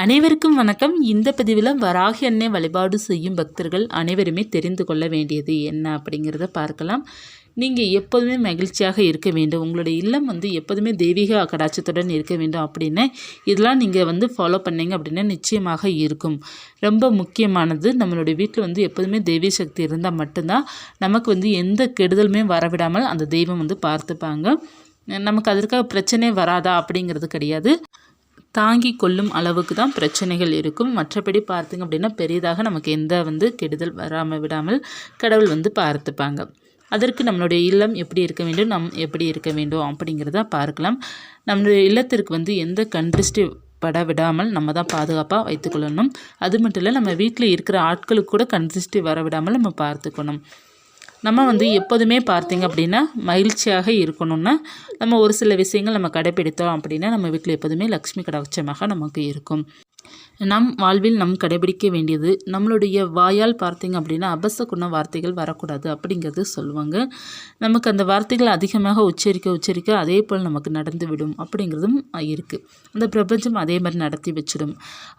அனைவருக்கும் வணக்கம். இந்த பதிவில் வராகி அன்னை வழிபாடு செய்யும் பக்தர்கள் அனைவருமே தெரிந்து கொள்ள வேண்டியது என்ன அப்படிங்கிறத பார்க்கலாம். நீங்கள் எப்போதுமே மகிழ்ச்சியாக இருக்க வேண்டும். உங்களுடைய இல்லம் வந்து எப்போதுமே தெய்வீக கடாட்சத்துடன் இருக்க வேண்டும் அப்படின்னு இதெல்லாம் நீங்கள் வந்து ஃபாலோ பண்ணீங்க அப்படின்னா நிச்சயமாக இருக்கும். ரொம்ப முக்கியமானது நம்மளுடைய வீட்டில் வந்து எப்போதுமே தெய்வீக சக்தி இருந்தால் மட்டும்தான் நமக்கு வந்து எந்த கெடுதலுமே வரவிடாமல் அந்த தெய்வம் வந்து பார்த்துப்பாங்க. நமக்கு அதற்காக பிரச்சனை வராதா அப்படிங்கிறது கிடையாது. தாங்கி கொள்ளும் அளவுக்கு தான் பிரச்சனைகள் இருக்கும். மற்றபடி பார்த்திங்க அப்படின்னா பெரியதாக நமக்கு எந்த வந்து கெடுதல் வராமல் விடாமல் கடவுள் வந்து பார்த்துப்பாங்க. அதற்கு நம்மளுடைய இல்லம் எப்படி இருக்க வேண்டும் நம் எப்படி இருக்க வேண்டும் அப்படிங்கிறத பார்க்கலாம். நம்மளுடைய இல்லத்திற்கு வந்து எந்த கண்டிஸ்டி பட விடாமல் நம்ம தான் பாதுகாப்பாக வைத்துக்கொள்ளணும் அது மட்டும் இல்லை நம்ம வீட்டில் இருக்கிற ஆட்களுக்கு கூட கண்டிஸ்டி வர விடாமல் நம்ம பார்த்துக்கணும். நம்ம வந்து எப்போதுமே பார்த்திங்க அப்படின்னா மகிழ்ச்சியாக இருக்கணும்னா நம்ம ஒரு சில விஷயங்கள் நம்ம கடைப்பிடித்தோம் அப்படின்னா நம்ம வீட்டில் எப்போதுமே லக்ஷ்மி கடாட்சமாக நமக்கு இருக்கும். நம் வாழ்வில் நம் கடைபிடிக்க வேண்டியது நம்மளுடைய வாயால் பார்த்தீங்க அப்படின்னா அபசகுண வார்த்தைகள் வரக்கூடாது அப்படிங்கிறது சொல்லுவாங்க. நமக்கு அந்த வார்த்தைகள் அதிகமாக உச்சரிக்க உச்சரிக்க அதே போல் நமக்கு நடந்து விடும் அப்படிங்கிறதும் இருக்குது அந்த பிரபஞ்சம் அதே மாதிரி நடத்தி வச்சிடும்.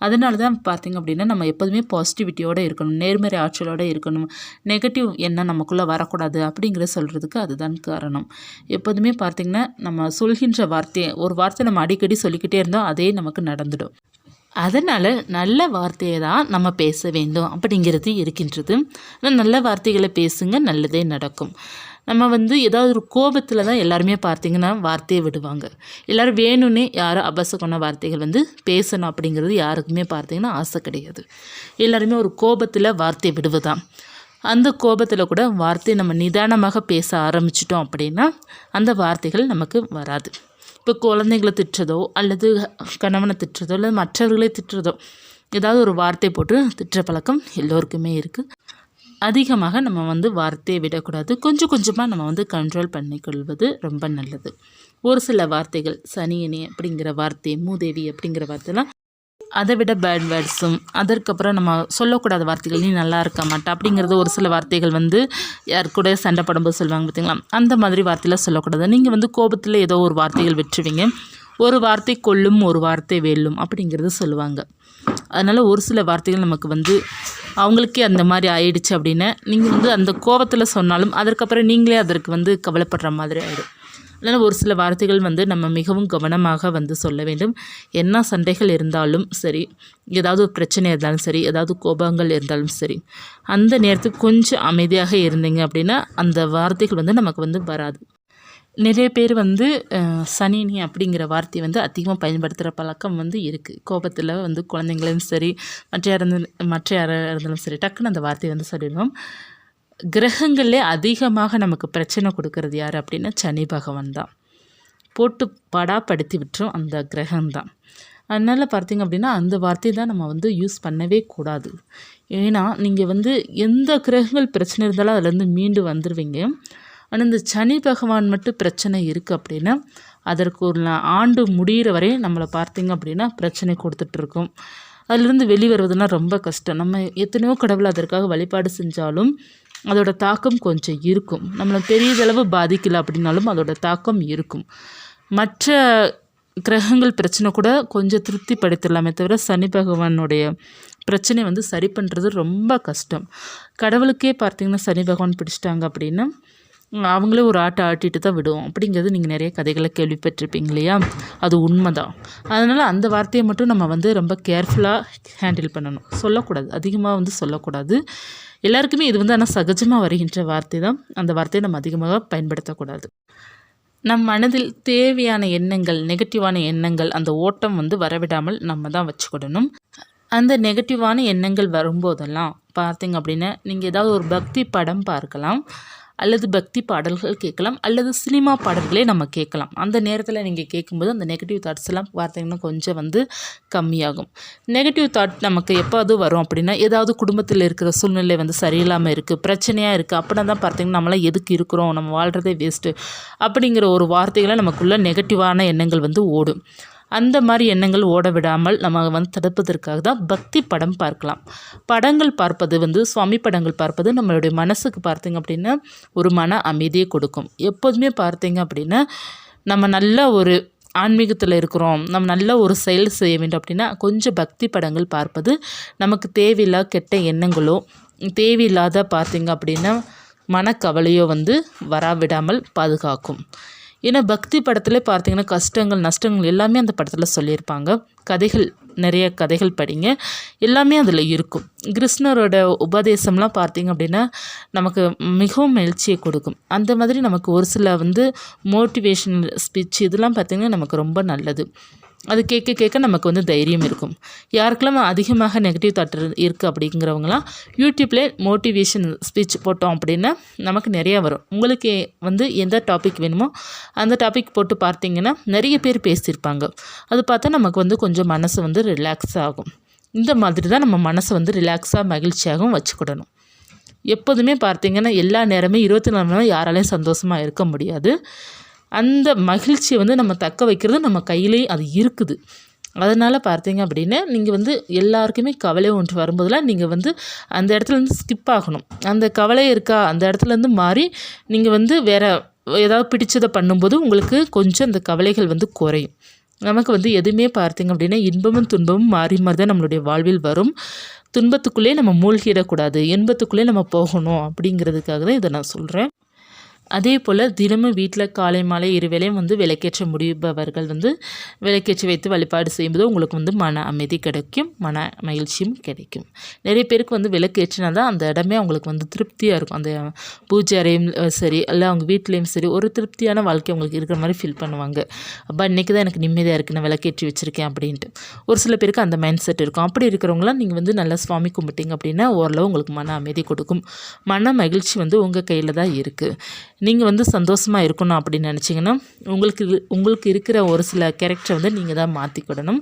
அதனால தான் பார்த்திங்க அப்படின்னா நம்ம எப்போதுமே பாசிட்டிவிட்டியோடு இருக்கணும் நேர்மறை ஆற்றலோடு இருக்கணும். நெகட்டிவ் என்ன நமக்குள்ளே வரக்கூடாது அப்படிங்கிற சொல்கிறதுக்கு அதுதான் காரணம். எப்போதுமே பார்த்திங்கன்னா நம்ம சொல்கின்ற வார்த்தையை ஒரு வார்த்தை நம்ம அடிக்கடி சொல்லிக்கிட்டே இருந்தோம் அதே நமக்கு நடந்துடும். அதனால் நல்ல வார்த்தையை தான் நம்ம பேச வேண்டும் அப்படிங்கிறது இருக்கின்றது. நல்ல வார்த்தைகளை பேசுங்க நல்லதே நடக்கும். நம்ம வந்து ஏதாவது ஒரு கோபத்தில் தான் எல்லாருமே பார்த்திங்கன்னா வார்த்தையை விடுவாங்க. எல்லோரும் வேணும்னே யாரும் அபசகுண வார்த்தைகள் வந்து பேசணும் அப்படிங்கிறது யாருக்குமே பார்த்தீங்கன்னா ஆசை கிடையாது. எல்லாருமே ஒரு கோபத்தில் வார்த்தையை விடுவதான் அந்த கோபத்தில் கூட வார்த்தையை நம்ம நிதானமாக பேச ஆரம்பிச்சிட்டோம் அப்படின்னா அந்த வார்த்தைகள் நமக்கு வராது. இப்போ குழந்தைங்களை திட்டுறதோ அல்லது கணவனை திட்டுறதோ அல்லது மற்றவர்களே திட்டுறதோ ஏதாவது ஒரு வார்த்தை போட்டு திட்டுற பழக்கம் எல்லோருக்குமே இருக்குது அதிகமாக நம்ம வந்து வார்த்தையை விடக்கூடாது. கொஞ்சம் கொஞ்சமாக நம்ம வந்து கண்ட்ரோல் பண்ணிக்கொள்வது ரொம்ப நல்லது. ஒரு சில வார்த்தைகள் சனியனி அப்படிங்கிற வார்த்தை மூதேவி அப்படிங்கிற வார்த்தைலாம் அதை விட பேட் வேர்ட்ஸும் அதற்கப்புறம் நம்ம சொல்லக்கூடாத வார்த்தைகள் நீ நல்லா இருக்க மாட்டா அப்படிங்கிறது ஒரு சில வார்த்தைகள் வந்து யார் கூட சண்டை படும்போது சொல்லுவாங்க பார்த்தீங்களா அந்த மாதிரி வார்த்தையில் சொல்லக்கூடாது. நீங்கள் வந்து கோபத்தில் ஏதோ ஒரு வார்த்தைகள் வெற்றுவீங்க ஒரு வார்த்தை கொல்லும் ஒரு வார்த்தை வெல்லும் அப்படிங்கிறது சொல்லுவாங்க. அதனால் ஒரு சில வார்த்தைகள் நமக்கு வந்து அவங்களுக்கே அந்த மாதிரி ஆயிடுச்சு அப்படின்னு நீங்கள் வந்து அந்த கோபத்தில் சொன்னாலும் அதற்கப்புறம் நீங்களே அதற்கு வந்து கவலைப்படுற மாதிரி ஆகிடும் இல்லைன்னா ஒரு சில வார்த்தைகள் வந்து நம்ம மிகவும் கவனமாக வந்து சொல்ல வேண்டும். என்ன சண்டைகள் இருந்தாலும் சரி ஏதாவது ஒரு பிரச்சனை இருந்தாலும் சரி ஏதாவது கோபங்கள் இருந்தாலும் சரி அந்த நேரத்துக்கு கொஞ்சம் அமைதியாக இருந்தீங்க அப்படின்னா அந்த வார்த்தைகள் வந்து நமக்கு வந்து வராது. நிறைய பேர் வந்து சனினி அப்படிங்கிற வார்த்தையை வந்து அதிகமாக பயன்படுத்துகிற பழக்கம் வந்து இருக்குது கோபத்தில் வந்து குழந்தைங்களையும் சரி மற்ற யாரும் மற்ற யாராக இருந்தாலும் சரி டக்குன்னு அந்த வார்த்தையை வந்து சொல்லிடுவோம். கிரகங்களே அதிகமாக நமக்கு பிரச்சனை கொடுக்கறது யார் அப்படின்னா சனி பகவான் தான். போட்டு படாப்படுத்தி விட்டுரும் அந்த கிரகம்தான் அதனால் பார்த்திங்க அப்படின்னா அந்த வார்த்தையை தான் நம்ம வந்து யூஸ் பண்ணவே கூடாது. ஏன்னா நீங்கள் வந்து எந்த கிரகங்கள் பிரச்சனை இருந்தாலும் அதுலேருந்து மீண்டு வந்துடுவீங்க ஆனால் இந்த சனி பகவான் மட்டும் பிரச்சனை இருக்குது அப்படின்னா அதற்கு ஒரு ஆண்டு முடிகிற வரையும் நம்மளை பார்த்திங்க அப்படின்னா பிரச்சனை கொடுத்துட்ருக்கோம் அதுலேருந்து வெளிவருவதுனா ரொம்ப கஷ்டம். நம்ம எத்தனையோ கடவுள் அதற்காக வழிபாடு செஞ்சாலும் அதோட தாக்கம் கொஞ்சம் இருக்கும். நம்மளை பெரியதளவு பாதிக்கலை அப்படின்னாலும் அதோட தாக்கம் இருக்கும். மற்ற கிரகங்கள் பிரச்சனை கூட கொஞ்சம் திருப்தி படுத்திடலாமே தவிர சனி பகவானுடைய பிரச்சனை வந்து சரி பண்ணுறது ரொம்ப கஷ்டம். கடவுளுக்கே பார்த்திங்கன்னா சனி பகவான் பிடிச்சிட்டாங்க அப்படின்னா அவங்களே ஒரு ஆட்டை ஆட்டிட்டு தான் விடுவோம். அப்படிங்கிறது நீங்கள் நிறைய கதைகளை கேள்விப்பட்டிருப்பீங்க இல்லையா? அது உண்மை தான் அதனால் அந்த வார்த்தையை மட்டும் நம்ம வந்து ரொம்ப கேர்ஃபுல்லாக ஹேண்டில் பண்ணணும். சொல்லக்கூடாது. அதிகமாக வந்து சொல்லக்கூடாது. எல்லாருக்குமே இது வந்து ஆனால் சகஜமாக வருகின்ற வார்த்தை தான். அந்த வார்த்தையை நம்ம அதிகமாக பயன்படுத்தக்கூடாது. நம் மனதில் தேவையான எண்ணங்கள் நெகட்டிவான எண்ணங்கள் அந்த ஓட்டம் வந்து வரவிடாமல் நம்ம தான் வச்சுக்கிடணும் அந்த நெகட்டிவான எண்ணங்கள் வரும்போதெல்லாம் பார்த்திங்க அப்படின்னா நீங்கள் ஏதாவது ஒரு பக்தி படம் பார்க்கலாம். அல்லது பக்தி பாடல்கள் கேட்கலாம் அல்லது சினிமா பாடல்களே நம்ம கேட்கலாம். அந்த நேரத்தில் நீங்கள் கேட்கும்போது அந்த நெகட்டிவ் தாட்ஸ் எல்லாம் பார்த்தீங்கன்னா கொஞ்சம் வந்து கம்மியாகும். நெகட்டிவ் தாட் நமக்கு எப்போது வரும் அப்படின்னா ஏதாவது குடும்பத்தில் இருக்கிற சூழ்நிலை வந்து சரியில்லாமல் இருக்குது பிரச்சனையாக இருக்குது அப்படின்னா தான் பார்த்தீங்கன்னா நம்மளாம் எதுக்கு இருக்கிறோம் நம்ம வாழ்கிறதே வேஸ்ட்டு அப்படிங்கிற ஒரு வார்த்தைகளை நமக்குள்ள நெகட்டிவான எண்ணங்கள் வந்து ஓடும். அந்த மாதிரி எண்ணங்கள் ஓட விடாமல் நம்ம வந்து தடுப்பதற்காக தான் பக்தி படம் பார்க்கலாம். படங்கள் பார்ப்பது வந்து சுவாமி படங்கள் பார்ப்பது நம்மளுடைய மனசுக்கு பார்த்திங்க அப்படின்னா ஒரு மன அமைதியை கொடுக்கும். எப்போதுமே பார்த்தீங்க அப்படின்னா நம்ம நல்ல ஒரு ஆன்மீகத்தில் இருக்கிறோம் நம்ம நல்ல ஒரு செயல் செய்ய வேண்டும் அப்படின்னா கொஞ்சம் பக்தி படங்கள் பார்ப்பது நமக்கு தேவையில்லா கெட்ட எண்ணங்களோ தேவையில்லாத பார்த்திங்க அப்படின்னா மனக்கவலையோ வந்து வராவிடாமல் பாதுகாக்கும். ஏன்னா பக்தி படத்துல பார்த்தீங்கன்னா கஷ்டங்கள் நஷ்டங்கள் எல்லாமே அந்த படத்தில் சொல்லியிருப்பாங்க. கதைகள் நிறைய கதைகள் படிங்க. எல்லாமே அதில் இருக்கும். கிருஷ்ணரோட உபதேசம்லாம் பார்த்தீங்க அப்படின்னா நமக்கு மிகவும் மகிழ்ச்சியை கொடுக்கும். அந்த மாதிரி நமக்கு ஒரு சில வந்து மோட்டிவேஷனல் ஸ்பீச் இதெல்லாம் பார்த்திங்கன்னா நமக்கு ரொம்ப நல்லது. அது கேட்க கேட்க நமக்கு வந்து தைரியம் இருக்கும். யாருக்கெல்லாம் அதிகமாக நெகட்டிவ் தாட் இருக்குது அப்படிங்கிறவங்களாம் யூடியூப்லேயே மோட்டிவேஷன் ஸ்பீச் போட்டோம் அப்படின்னா நமக்கு நிறையா வரும். உங்களுக்கு வந்து எந்த டாபிக் வேணுமோ அந்த டாபிக் போட்டு பார்த்தீங்கன்னா நிறைய பேர் பேசியிருப்பாங்க. அது பார்த்தா நமக்கு வந்து கொஞ்சம் மனசு வந்து ரிலாக்ஸ் ஆகும். இந்த மாதிரி தான் நம்ம மனசை வந்து ரிலாக்ஸாக மகிழ்ச்சியாகவும் வச்சுக்கிடணும். எப்போதுமே பார்த்தீங்கன்னா எல்லா நேரமே இருபத்தி நாலு மணி நேரம் யாராலையும் சந்தோஷமாக இருக்க முடியாது. அந்த மகிழ்ச்சியை வந்து நம்ம தக்க வைக்கிறது நம்ம கையிலேயே அது இருக்குது. அதனால் பார்த்தீங்க அப்படின்னா நீங்கள் வந்து எல்லாருக்குமே கவலை ஒன்று வரும்போதெல்லாம் நீங்கள் வந்து அந்த இடத்துலேருந்து ஸ்கிப் ஆகணும். அந்த கவலை இருக்கா? அந்த இடத்துலேருந்து மாறி நீங்கள் வந்து வேறு ஏதாவது பிடிச்சதை பண்ணும்போது உங்களுக்கு கொஞ்சம் அந்த கவலைகள் வந்து குறையும். நமக்கு வந்து எதுவுமே பார்த்தீங்க அப்படின்னா இன்பமும் துன்பமும் மாறி மாறி தான் நம்மளுடைய வாழ்வில் வரும். துன்பத்துக்குள்ளே நம்ம மூழ்கிடக்கூடாது. இன்பத்துக்குள்ளே நம்ம போகணும் அப்படிங்கிறதுக்காக தான் இதை நான் சொல்கிறேன் அதே போல் தினமும் வீட்டில் காலை மாலை இருவேளையும் வந்து விளக்கேற்ற முடிபவர்கள் வந்து விளக்கேற்றி வைத்து வழிபாடு செய்யும்போது உங்களுக்கு வந்து மன அமைதி கிடைக்கும் மன மகிழ்ச்சியும் கிடைக்கும். நிறைய பேருக்கு வந்து விளக்கேற்றினா தான் அந்த இடமே அவங்களுக்கு வந்து திருப்தியாக இருக்கும். அந்த பூஜை அறையும் சரி இல்லை அவங்க வீட்லேயும் சரி ஒரு திருப்தியான வாழ்க்கை அவங்களுக்கு இருக்கிற மாதிரி ஃபீல் பண்ணுவாங்க. அப்போ இன்றைக்கி தான் எனக்கு நிம்மதியாக இருக்குது நான் விளக்கேற்றி வச்சுருக்கேன் அப்படின்ட்டு. ஒரு சில பேருக்கு அந்த மைண்ட் செட் இருக்கும். அப்படி இருக்கிறவங்களாம் நீங்கள் வந்து நல்லா சுவாமி கும்பிட்டீங்க அப்படின்னா ஓரளவு உங்களுக்கு மன அமைதி கொடுக்கும். மன மகிழ்ச்சி வந்து உங்கள் கையில் தான் இருக்குது நீங்கள் வந்து சந்தோஷமாக இருக்கணும் அப்படின்னு நினச்சிங்கன்னா உங்களுக்கு உங்களுக்கு இருக்கிற ஒரு சில கேரக்டரை வந்து நீங்கள் தான் மாற்றிக்கிடணும்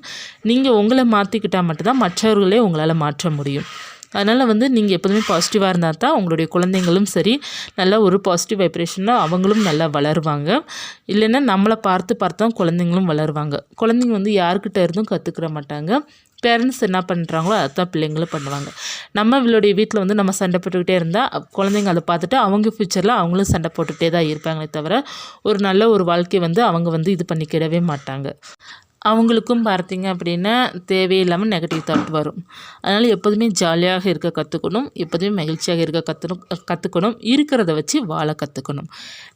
நீங்கள் உங்களை மாற்றிக்கிட்டால் மட்டும்தான் மற்றவர்களே உங்களால் மாற்ற முடியும். அதனால் வந்து நீங்கள் எப்போதுமே பாசிட்டிவாக இருந்தால் தான் உங்களுடைய குழந்தைங்களும் சரி நல்லா ஒரு பாசிட்டிவ் வைப்ரேஷனில் அவங்களும் நல்லா வளருவாங்க. இல்லைன்னா நம்மளை பார்த்து பார்த்து தான் குழந்தைங்களும் வளருவாங்க. குழந்தைங்க வந்து யாருக்கிட்ட இருந்தும் கற்றுக்கிற மாட்டாங்க. பேரண்ட்ஸ் என்ன பண்ணுறாங்களோ அதுதான் பிள்ளைங்களும் பண்ணுவாங்க. நம்ம நம்மளுடைய வீட்டில் வந்து நம்ம சண்டை போட்டுக்கிட்டே இருந்தால் குழந்தைங்க அதை பார்த்துட்டு அவங்க ஃப்யூச்சரில் அவங்களும் சண்டை போட்டுகிட்டே தான் இருப்பாங்களே தவிர ஒரு நல்ல ஒரு வாழ்க்கையை வந்து அவங்க வந்து இது பண்ணிக்கிடவே மாட்டாங்க. அவங்களுக்கும் பார்த்தீங்க அப்படின்னா தேவையில்லாமல் நெகட்டிவ் தாட் வரும். அதனால் எப்போதுமே ஜாலியாக இருக்க கற்றுக்கணும் எப்போதுமே மகிழ்ச்சியாக இருக்க கற்றுணும் கற்றுக்கணும் இருக்கிறத வச்சு வாழ கற்றுக்கணும்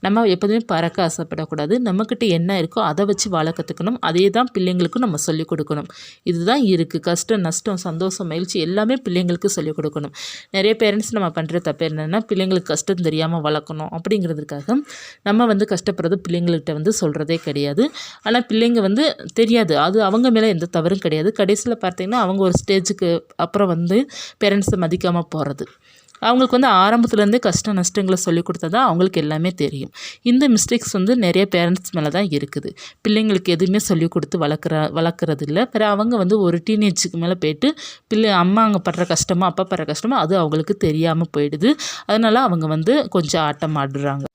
நம்ம எப்போதுமே பறக்க ஆசைப்படக்கூடாது. நம்மக்கிட்ட என்ன இருக்கோ அதை வச்சு வாழ கற்றுக்கணும் அதே தான் பிள்ளைங்களுக்கும் நம்ம சொல்லிக் கொடுக்கணும். இதுதான் இருக்குது கஷ்டம் நஷ்டம் சந்தோஷம் மகிழ்ச்சி எல்லாமே பிள்ளைங்களுக்கு சொல்லிக் கொடுக்கணும். நிறைய பேரண்ட்ஸ் நம்ம பண்ணுற தப்பு என்னென்னா பிள்ளைங்களுக்கு கஷ்டம் தெரியாமல் வளர்க்கணும் அப்படிங்கிறதுக்காக நம்ம வந்து கஷ்டப்படுறது பிள்ளைங்கள்கிட்ட வந்து சொல்கிறதே கிடையாது. ஆனால் பிள்ளைங்க வந்து தெரியும் தெரியாது. அது அவங்க மேலே எந்த தவறும் கிடையாது. கடைசியில் பார்த்தீங்கன்னா அவங்க ஒரு ஸ்டேஜுக்கு அப்புறம் வந்து பேரண்ட்ஸை மதிக்காமல் போகிறது அவங்களுக்கு வந்து ஆரம்பத்துலேருந்தே கஷ்ட நஷ்டங்களை சொல்லி கொடுத்தா தான் அவங்களுக்கு எல்லாமே தெரியும். இந்த மிஸ்டேக்ஸ் வந்து நிறைய பேரண்ட்ஸ் மேலே தான் இருக்குது. பிள்ளைங்களுக்கு எதுவுமே சொல்லி கொடுத்து வளர்க்குற வளர்க்குறது இல்லை பிற அவங்க வந்து ஒரு டீனேஜுக்கு மேலே போயிட்டு பிள்ளை அம்மா அங்கே படுற கஷ்டமோ அப்பா படுற கஷ்டமோ அது அவங்களுக்கு தெரியாமல் போயிடுது. அதனால் அவங்க வந்து கொஞ்சம் ஆட்டம் ஆடுறாங்க.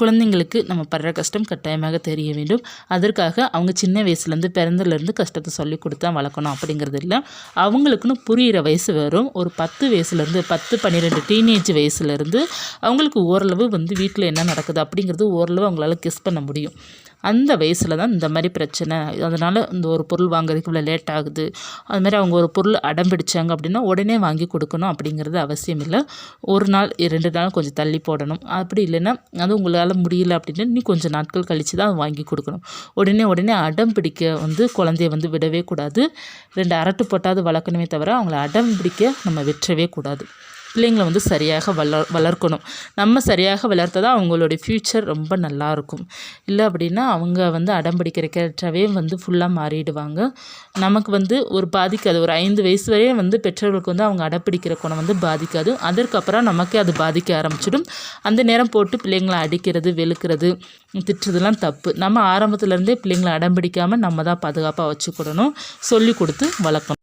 குழந்தைங்களுக்கு நம்ம படுற கஷ்டம் கட்டாயமாக தெரிய வேண்டும். அதற்காக அவங்க சின்ன வயசுலேருந்து பிறந்ததுலேருந்து கஷ்டத்தை சொல்லி கொடுத்தா வளர்க்கணும் அப்படிங்கிறது இல்லை. அவங்களுக்குன்னு புரிகிற வயசு வரும் ஒரு பத்து வயசுலேருந்து பத்து பன்னிரெண்டு டீனேஜ் வயசுலேருந்து அவங்களுக்கு ஓரளவு வந்து வீட்டில் என்ன நடக்குது அப்படிங்கிறது ஓரளவு அவங்களால கெஸ் பண்ண முடியும். அந்த வயசில் தான் இந்த மாதிரி பிரச்சனை. அதனால் இந்த ஒரு பொருள் வாங்குறதுக்கு இவ்வளோ லேட் ஆகுது. அது மாதிரி அவங்க ஒரு பொருள் அடம் பிடிச்சாங்க அப்படின்னா உடனே வாங்கி கொடுக்கணும் அப்படிங்கிறது அவசியம் இல்லை. ஒரு நாள் ரெண்டு நாள் கொஞ்சம் தள்ளி போடணும். அப்படி இல்லைன்னா அது உங்களால் முடியல அப்படின்னா நீ கொஞ்சம் நாட்கள் கழித்து தான் வாங்கி கொடுக்கணும். உடனே உடனே அடம் பிடிக்க வந்து குழந்தைய வந்து விடவே கூடாது. ரெண்டு அரட்டு போட்டாவது வளர்க்கணுமே தவிர அவங்கள அடம் பிடிக்க நம்ம விற்றவே கூடாது. பிள்ளைங்களை வந்து சரியாக வளர் வளர்க்கணும். நம்ம சரியாக வளர்த்தா அவங்களுடைய ஃப்யூச்சர் ரொம்ப நல்லாயிருக்கும் இல்லை அப்படின்னா அவங்க வந்து அடம்பிடிக்கிற கேரக்டராகவே வந்து ஃபுல்லாக மாறிடுவாங்க. நமக்கு வந்து ஒரு பாதிக்காது. ஒரு ஐந்து வயசு வரையும் வந்து பெற்றோர்களுக்கு வந்து அவங்க அடப்பிடிக்கிற குணம் வந்து பாதிக்காது. அதற்கப்புறம் நமக்கே அது பாதிக்க ஆரம்பிச்சிடும். அந்த நேரம் போட்டு பிள்ளைங்களை அடிக்கிறது வெளுக்கிறது திட்டுறதுலாம் தப்பு. நம்ம ஆரம்பத்துலேருந்தே பிள்ளைங்களை அடம் பிடிக்காமல் நம்ம தான் பாதுகாப்பாக வச்சுக்கிடணும் சொல்லி கொடுத்து வளர்க்கணும்.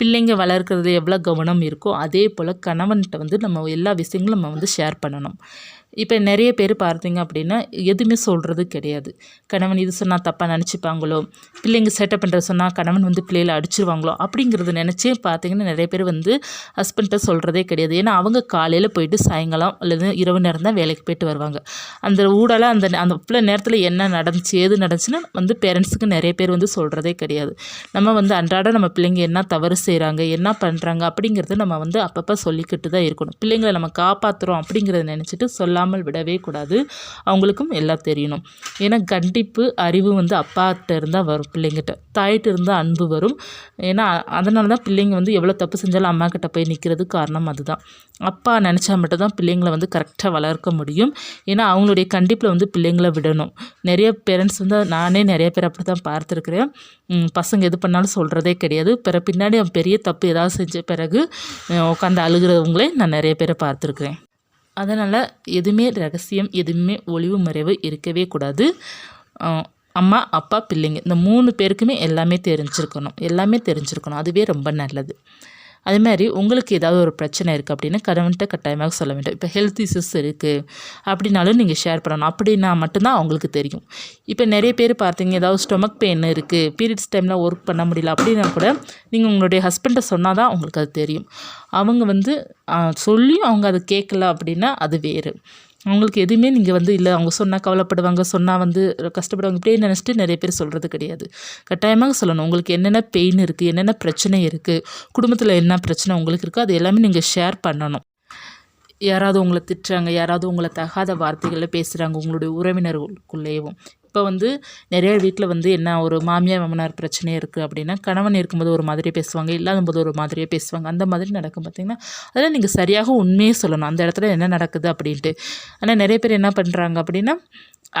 பிள்ளைங்க வளர்க்குறது எவ்வளோ கவனம் இருக்கோ அதே போல் கணவன்கிட்ட வந்து நம்ம எல்லா விஷயங்களும் நம்ம வந்து ஷேர் பண்ணணும். இப்போ நிறைய பேர் பார்த்தீங்க அப்படின்னா எதுவுமே சொல்கிறது கிடையாது. கணவன் இது சொன்னால் தப்பாக நினச்சிப்பாங்களோ? பிள்ளைங்க சேட்டை பண்ணுறது சொன்னால் கணவன் வந்து பிள்ளைகளை அடிச்சிருவாங்களோ? அப்படிங்கிறத நினச்சே பார்த்தீங்கன்னா நிறைய பேர் வந்து ஹஸ்பண்ட்டை சொல்கிறதே கிடையாது. ஏன்னா அவங்க காலையில் போயிட்டு சாயங்காலம் அல்லது இரவு நேரம் தான் வேலைக்கு போயிட்டு வருவாங்க. அந்த ஊடலாக அந்த அந்த பிள்ளை நேரத்தில் என்ன நடந்துச்சு ஏது நடந்துச்சுன்னா வந்து பேரண்ட்ஸுக்கு நிறைய பேர் வந்து சொல்கிறதே கிடையாது. நம்ம வந்து அன்றாட நம்ம பிள்ளைங்க என்ன தவறு செய்கிறாங்க என்ன பண்ணுறாங்க அப்படிங்கிறத நம்ம வந்து அப்பப்போ சொல்லிக்கிட்டு தான் இருக்கணும். பிள்ளைங்களை நம்ம காப்பாற்றுறோம் அப்படிங்கிறத நினச்சிட்டு சொல்லாமல் விடவே கூடாது. அவங்களுக்கும் எல்லாம் தெரியணும். ஏன்னா கண்டிப்பு அறிவு வந்து அப்பாட்ட இருந்தால் வரும் பிள்ளைங்கிட்ட. தாயிட்ட இருந்தால் அன்பு வரும். ஏன்னா அதனால தான் பிள்ளைங்க வந்து எவ்வளோ தப்பு செஞ்சாலும் அம்மா கிட்ட போய் நிற்கிறது காரணம் அதுதான். அப்பா நினச்சா மட்டும் தான் பிள்ளைங்களை வந்து கரெக்டாக வளர்க்க முடியும். ஏன்னா அவங்களுடைய கண்டிப்பில் வந்து பிள்ளைங்களை விடணும். நிறைய பேரண்ட்ஸ் வந்து நானே நிறைய பேர் அப்படி தான் பார்த்துருக்குறேன் பசங்க எது பண்ணாலும் சொல்கிறதே கிடையாது. பிற பின்னாடி அவன் பெரிய தப்பு ஏதாவது செஞ்ச பிறகு உட்காந்து அழுகிறவங்களே நான் நிறைய பேரை பார்த்துருக்குறேன். அதனால் எதுவுமே ரகசியம் எதுவுமே ஒளிவு மறைவு இருக்கவே கூடாது. அம்மா அப்பா பிள்ளைங்க இந்த மூணு பேருக்குமே எல்லாமே தெரிஞ்சிருக்கணும். எல்லாமே தெரிஞ்சிருக்கணும். அதுவே ரொம்ப நல்லது. அதே மாதிரி உங்களுக்கு ஏதாவது ஒரு பிரச்சனை இருக்குது அப்படின்னா கணவன்கிட்ட கட்டாயமாக சொல்ல வேண்டும். இப்போ ஹெல்த் இஷ்யூஸ் இருக்குது அப்படின்னாலும் நீங்கள் ஷேர் பண்ணணும். அப்படின்னா மட்டும்தான் அவங்களுக்கு தெரியும். இப்போ நிறைய பேர் பார்த்தீங்க ஏதாவது ஸ்டொமக் பெயின் இருக்குது பீரியட்ஸ் டைமில் ஒர்க் பண்ண முடியல அப்படின்னா கூட நீங்கள் உங்களுடைய ஹஸ்பண்டை சொன்னால் தான் உங்களுக்கு அது தெரியும். அவங்க வந்து சொல்லியும் அவங்க அதை கேட்கல அப்படின்னா அது வேறு. அவங்களுக்கு எதுவுமே நீங்கள் வந்து இல்லை. அவங்க சொன்னால் கவலைப்படுவாங்க சொன்னால் வந்து கஷ்டப்படுவாங்க. இப்படியே நினச்சிட்டு நிறைய பேர் சொல்கிறது கிடையாது. கட்டாயமாக சொல்லணும். உங்களுக்கு என்னென்ன பெயின் இருக்குது என்னென்ன பிரச்சனை இருக்குது குடும்பத்தில் என்ன பிரச்சனை உங்களுக்கு இருக்குது அது எல்லாமே நீங்கள் ஷேர் பண்ணணும். யாராவது உங்களை திட்டுறாங்க யாராவது உங்களை தகாத வார்த்தைகளில் பேசுகிறாங்க உங்களுடைய உறவினர்களுக்குள்ளேயும். இப்போ வந்து நிறைய வீட்டில் வந்து என்ன ஒரு மாமியார் மாமனார் பிரச்சனை இருக்குது அப்படின்னா கணவன் இருக்கும்போது ஒரு மாதிரியே பேசுவாங்க இல்லாத போது ஒரு மாதிரியே பேசுவாங்க. அந்த மாதிரி நடக்கும் பார்த்திங்கன்னா அதெல்லாம் நீங்கள் சரியாக உண்மையே சொல்லணும். அந்த இடத்துல என்ன நடக்குது அப்படின்ட்டு. ஆனால் நிறைய பேர் என்ன பண்ணுறாங்க அப்படின்னா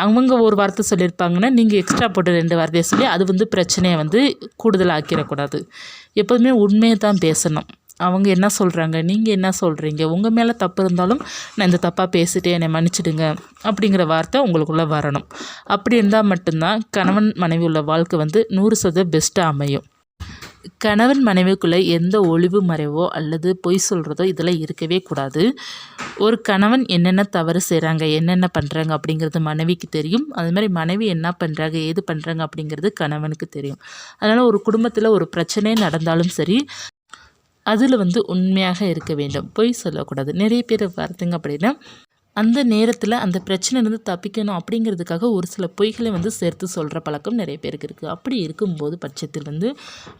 அவங்க ஒரு வார்த்தை சொல்லியிருப்பாங்கன்னா நீங்கள் எக்ஸ்ட்ரா போட்டு ரெண்டு வார்த்தையை சொல்லி அது வந்து பிரச்சனையை வந்து கூடுதலாக்கிடக்கூடாது. எப்போதுமே உண்மையை தான் பேசணும். அவங்க என்ன சொல்கிறாங்க நீங்கள் என்ன சொல்கிறீங்க உங்கள் மேலே தப்பு இருந்தாலும் நான் இந்த தப்பாக பேசிட்டே என்னை மன்னிச்சிடுங்க அப்படிங்கிற வார்த்தை உங்களுக்குள்ளே வரணும். அப்படி இருந்தால் மட்டும்தான் கணவன் மனைவி உள்ள வாழ்க்கை வந்து நூறு சதவீதம் பெஸ்ட்டாக அமையும். கணவன் மனைவிக்குள்ளே எந்த ஒளிவு மறைவோ அல்லது பொய் சொல்கிறதோ இதெல்லாம் இருக்கவே கூடாது. ஒரு கணவன் என்னென்ன தவறு செய்கிறாங்க என்னென்ன பண்ணுறாங்க அப்படிங்கிறது மனைவிக்கு தெரியும். அது மாதிரி மனைவி என்ன பண்ணுறாங்க ஏது பண்ணுறாங்க அப்படிங்கிறது கணவனுக்கு தெரியும். அதனால் ஒரு குடும்பத்தில் ஒரு பிரச்சனை நடந்தாலும் சரி அதில் வந்து உண்மையாக இருக்க வேண்டும். பொய் சொல்லக்கூடாது. நிறைய பேர் பார்த்தீங்க அப்படின்னா அந்த நேரத்தில் அந்த பிரச்சனையிலேருந்து தப்பிக்கணும் அப்படிங்கிறதுக்காக ஒரு சில பொய்களை வந்து சேர்த்து சொல்கிற பழக்கம் நிறைய பேருக்கு இருக்குது அப்படி இருக்கும்போது பட்சத்தில் வந்து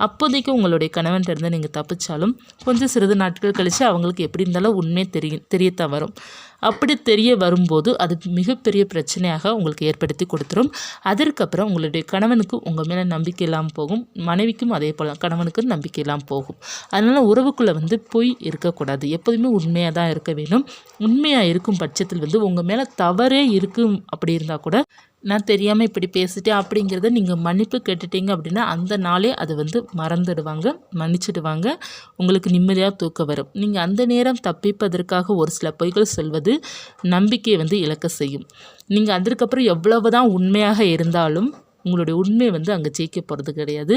அப்போதைக்கு உங்களுடைய கணவன்கிட்ட இருந்து நீங்கள் தப்பிச்சாலும் கொஞ்சம் சிறிது நாட்கள் கழித்து அவங்களுக்கு எப்படி இருந்தாலும் உண்மை தெரியும் தெரியத்தான் வரும். அப்படி தெரிய வரும்போது அது மிகப்பெரிய பிரச்சனையாக உங்களுக்கு ஏற்படுத்தி கொடுத்துரும். அதற்கப்புறம் உங்களுடைய கணவனுக்கு உங்கள் மேலே நம்பிக்கை இல்லாமல் போகும். மனைவிக்கும் அதே போல் கணவனுக்கும் நம்பிக்கை இல்லாமல் போகும். அதனால் உறவுக்குள்ளே வந்து பொய் இருக்கக்கூடாது. எப்போதுமே உண்மையாக தான் இருக்க வேண்டும். உண்மையாக இருக்கும் பட்சத்தில் வந்து உங்கள் மேலே தவறே இருக்கும். அப்படி இருந்தால் கூட நான் தெரியாமல் இப்படி பேசிட்டேன் அப்படிங்கிறத நீங்கள் மன்னிப்பு கேட்டுட்டீங்க அப்படின்னா அந்த நாளே அது வந்து மறந்துடுவாங்க மன்னிச்சிடுவாங்க. உங்களுக்கு நிம்மதியாக தூக்கம் வரும். நீங்கள் அந்த நேரம் தப்பிப்பதற்காக ஒரு சில பொய்கள் சொல்வது நம்பிக்கையை வந்து இழக்க செய்யும். நீங்கள் அதற்கப்புறம் எவ்வளவு தான் உண்மையாக இருந்தாலும் உங்களுடைய உண்மை வந்து அங்கே ஜெயிக்க போகிறது கிடையாது.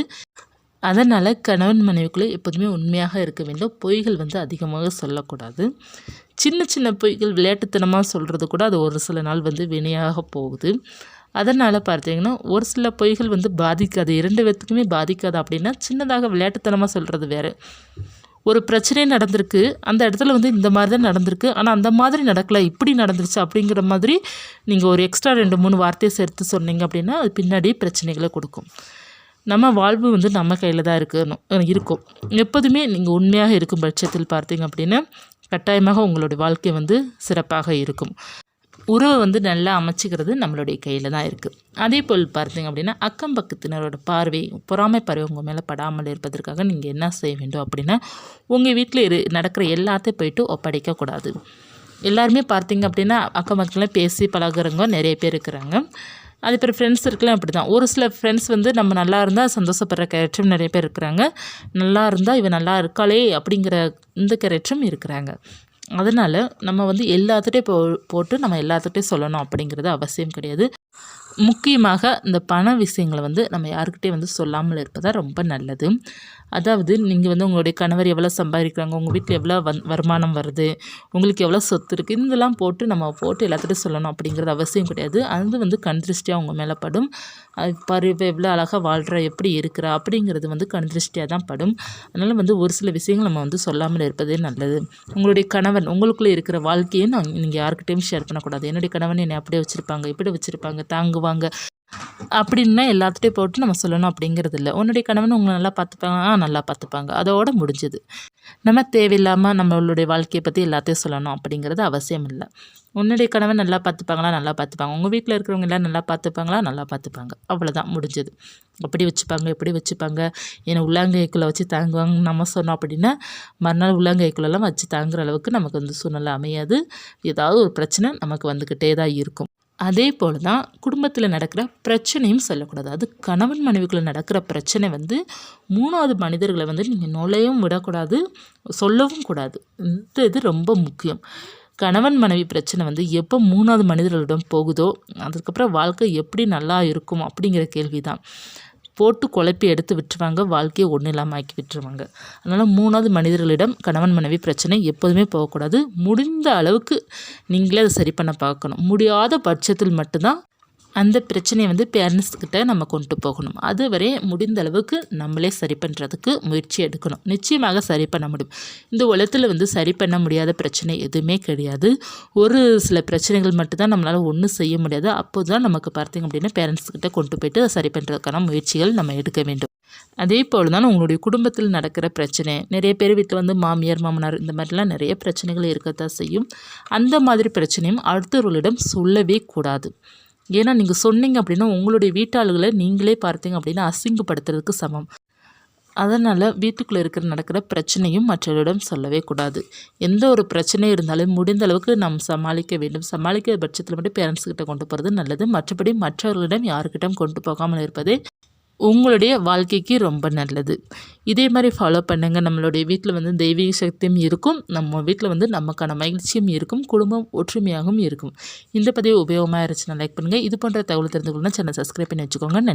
அதனால் கணவன் மனைவிக்குள்ளே எப்போதுமே உண்மையாக இருக்க வேண்டும். பொய்கள் வந்து அதிகமாக சொல்லக்கூடாது. சின்ன சின்ன பொய்கள் விளையாட்டுத்தனமாக சொல்கிறது கூட அது ஒரு சில நாள் வந்து வினையாக போகுது. அதனால் பார்த்தீங்கன்னா ஒரு சில பொய்கள் வந்து பாதிக்காது. இரண்டு பேர்த்துக்குமே பாதிக்காது அப்படின்னா சின்னதாக விளையாட்டுத்தனமாக சொல்கிறது வேறு. ஒரு பிரச்சனை நடந்திருக்கு. அந்த இடத்துல வந்து இந்த மாதிரி தான் நடந்திருக்கு. ஆனால் அந்த மாதிரி நடக்கலை. இப்படி நடந்துருச்சு அப்படிங்கிற மாதிரி நீங்கள் ஒரு எக்ஸ்ட்ரா ரெண்டு மூணு வார்த்தையை சேர்த்து சொன்னீங்க அப்படின்னா அது பின்னாடி பிரச்சனைகளை கொடுக்கும். நம்ம வாழ்வு வந்து நம்ம கையில் தான் இருக்கணும் இருக்கும். எப்போதுமே நீங்கள் உண்மையாக இருக்கும் பட்சத்தில் பார்த்தீங்க அப்படின்னா கட்டாயமாக உங்களுடைய வாழ்க்கை வந்து சிறப்பாக இருக்கும். உறவை வந்து நல்லா அமைச்சிக்கிறது நம்மளுடைய கையில் தான் இருக்குது அதே போல் பார்த்தீங்க அப்படின்னா அக்கம் பக்கத்தினரோட பார்வை பொறாமை பார்வை உங்கள் மேலே படாமல் இருப்பதற்காக நீங்கள் என்ன செய்ய வேண்டும் அப்படின்னா உங்கள் வீட்டில் இரு நடக்கிற எல்லாத்தையும் போயிட்டு ஒப்படைக்கக்கூடாது எல்லாருமே பார்த்தீங்க அப்படின்னா அக்கம் பக்கத்தில் பேசி பழகுறவங்க நிறைய பேர் இருக்கிறாங்க. அது பேர் ஃப்ரெண்ட்ஸ் இருக்கலாம் அப்படி தான் ஒரு சில ஃப்ரெண்ட்ஸ் வந்து நம்ம நல்லா இருந்தால் சந்தோஷப்படுற கேரக்டரும் நிறைய பேர் இருக்கிறாங்க. நல்லா இருந்தால் இவன் நல்லா இருக்காளே அப்படிங்கிற இந்த கேரக்டரும் இருக்கிறாங்க. அதனால் நம்ம வந்து எல்லாத்துட்டையும் போ போட்டு நம்ம எல்லாத்துட்டையும் சொல்லணும் அப்படிங்கிறது அவசியம் கிடையாது. முக்கியமாக இந்த பண விஷயங்களை வந்து நம்ம யாருக்கிட்டே வந்து சொல்லாமல் இருப்பதா ரொம்ப நல்லது. அதாவது நீங்கள் வந்து உங்களுடைய கணவர் எவ்வளோ சம்பாதிக்கிறாங்க உங்கள் வீட்டில் எவ்வளோ வந் வருமானம் வருது உங்களுக்கு எவ்வளோ சொத்து இருக்குது இதெல்லாம் போட்டு நம்ம போட்டு எல்லாத்துட்டும் சொல்லணும் அப்படிங்கிறது அவசியம் கிடையாது. அது வந்து கண் திருஷ்டியாக உங்கள் மேலே படும். அது பாரு எவ்வளோ அழகாக வாழ்கிறா எப்படி இருக்கிறா அப்படிங்கிறது வந்து கண் திருஷ்டியாக தான் படும். அதனால் வந்து ஒரு சில விஷயங்கள் நம்ம வந்து சொல்லாமல் இருப்பதே நல்லது. உங்களுடைய கணவன் உங்களுக்குள்ளே இருக்கிற வாழ்க்கையை நான் நீங்கள் யாருக்கிட்டையும் ஷேர் பண்ணக்கூடாது. என்னுடைய கணவன் என்னை அப்படியே வச்சுருப்பாங்க இப்படி வச்சுருப்பாங்க தாங்குவாங்க. அப்படின்னா எல்லாத்துட்டையும் போட்டு நம்ம சொல்லணும் அப்படிங்கிறது இல்லை உன்னுடைய கணவன் உங்களை நல்லா பார்த்துப்பாங்க. ஆ நல்லா பார்த்துப்பாங்க. அதோட முடிஞ்சது. நம்ம தேவையில்லாமல் நம்மளுடைய வாழ்க்கையை பற்றி எல்லாத்தையும் சொல்லணும் அப்படிங்கிறது அவசியம் இல்லை. உன்னுடைய கணவன் நல்லா பார்த்துப்பாங்களா? நல்லா பார்த்துப்பாங்க. உங்கள் வீட்டில் இருக்கிறவங்க எல்லாம் நல்லா பார்த்துப்பாங்களா? நல்லா பார்த்துப்பாங்க. அவ்வளோதான் முடிஞ்சது. அப்படி வச்சுப்பாங்க எப்படி வச்சுப்பாங்க. ஏன்னா உள்ளாங்கைக்குள்ளே வச்சு தாங்குவாங்க. நம்ம சொன்னோம் அப்படின்னா மறுநாள் உள்ளாங்கைக்குள்ளெல்லாம் வச்சு தாங்குற அளவுக்கு நமக்கு வந்து சூழ்நிலை அமையாது. ஏதாவது ஒரு பிரச்சனை நமக்கு வந்துக்கிட்டே தான் இருக்கும். அதே போல் தான் குடும்பத்தில் நடக்கிற பிரச்சனையும் சொல்லக்கூடாது. அது கணவன் மனைவிக்குள்ளே நடக்கிற பிரச்சனை வந்து மூணாவது மனிதர்களை வந்து நீங்கள் நுழையவும் விடக்கூடாது சொல்லவும் கூடாது. இந்த இது ரொம்ப முக்கியம். கணவன் மனைவி பிரச்சனை வந்து எப்போ மூணாவது மனிதர்களிடம் போகுதோ அதுக்கப்புறம் வாழ்க்கை எப்படி நல்லா இருக்கும் அப்படிங்கிற கேள்வி தான் போட்டு குழப்பி எடுத்து விட்டுருவாங்க வாழ்க்கையை ஒன்றும் இல்லாமல் ஆக்கி விட்டுருவாங்க. அதனால் மூணாவது மனிதர்களிடம் கணவன் மனைவி பிரச்சனை எப்போதுமே போகக்கூடாது. முடிந்த அளவுக்கு நீங்களே அதை சரி பண்ண பார்க்கணும். முடியாத பட்சத்தில் மட்டும்தான் அந்த பிரச்சனையை வந்து பேரண்ட்ஸ்கிட்ட நம்ம கொண்டு போகணும். அதுவரை முடிந்த அளவுக்கு நம்மளே சரி பண்ணுறதுக்கு முயற்சி எடுக்கணும். நிச்சயமாக சரி பண்ண முடியும். இந்த உலகத்தில் வந்து சரி பண்ண முடியாத பிரச்சனை எதுவுமே கிடையாது. ஒரு சில பிரச்சனைகள் மட்டும்தான் நம்மளால் ஒன்றும் செய்ய முடியாது. அப்போது தான் நமக்கு பார்த்திங்க அப்படின்னா பேரண்ட்ஸ்கிட்ட கொண்டு போயிட்டு அதை சரி பண்ணுறதுக்கான முயற்சிகள் நம்ம எடுக்க வேண்டும். அதே போல் தான் உங்களுடைய குடும்பத்தில் நடக்கிற பிரச்சனை நிறைய பேர் வீட்டில் வந்து மாமியார் மாமனார் இந்த மாதிரிலாம் நிறைய பிரச்சனைகள் இருக்கத்தான் செய்யும். அந்த மாதிரி பிரச்சனையும் அடுத்தவர்களிடம் சொல்லவே கூடாது. ஏன்னா நீங்கள் சொன்னீங்க அப்படின்னா உங்களுடைய வீட்டாளுகளை நீங்களே பார்த்தீங்க அப்படின்னா அசிங்கப்படுத்துறதுக்கு சமம். அதனால் வீட்டுக்குள்ளே இருக்கிற நடக்கிற பிரச்சனையும் மற்றவரிடம் சொல்லவே கூடாது. எந்த ஒரு பிரச்சனை இருந்தாலும் முடிந்த அளவுக்கு நாம் சமாளிக்க வேண்டும். சமாளிக்கிற பட்சத்தில் மட்டும் பேரண்ட்ஸ்கிட்ட கொண்டு போகிறது நல்லது. மற்றபடி மற்றவர்களிடம் யாருக்கிட்டம் கொண்டு போகாமல் இருப்பதே உங்களுடைய வாழ்க்கைக்கு ரொம்ப நல்லது. இதே மாதிரி ஃபாலோ பண்ணுங்கள் நம்மளுடைய வீட்டில் வந்து தெய்வீக சக்தியும் இருக்கும். நம்ம வீட்டில் வந்து நமக்கான மகிழ்ச்சியும் இருக்கும். குடும்பம் ஒற்றுமையாகவும் இருக்கும். இந்த பதிவு உபயோகமாக இருந்துச்சுன்னா லைக் பண்ணுங்கள் இது போன்ற தகவல் தெரிந்து கொள்ளணும் சேனல் சப்ஸ்கிரைப் பண்ணி வச்சுக்கோங்க. நன்றி.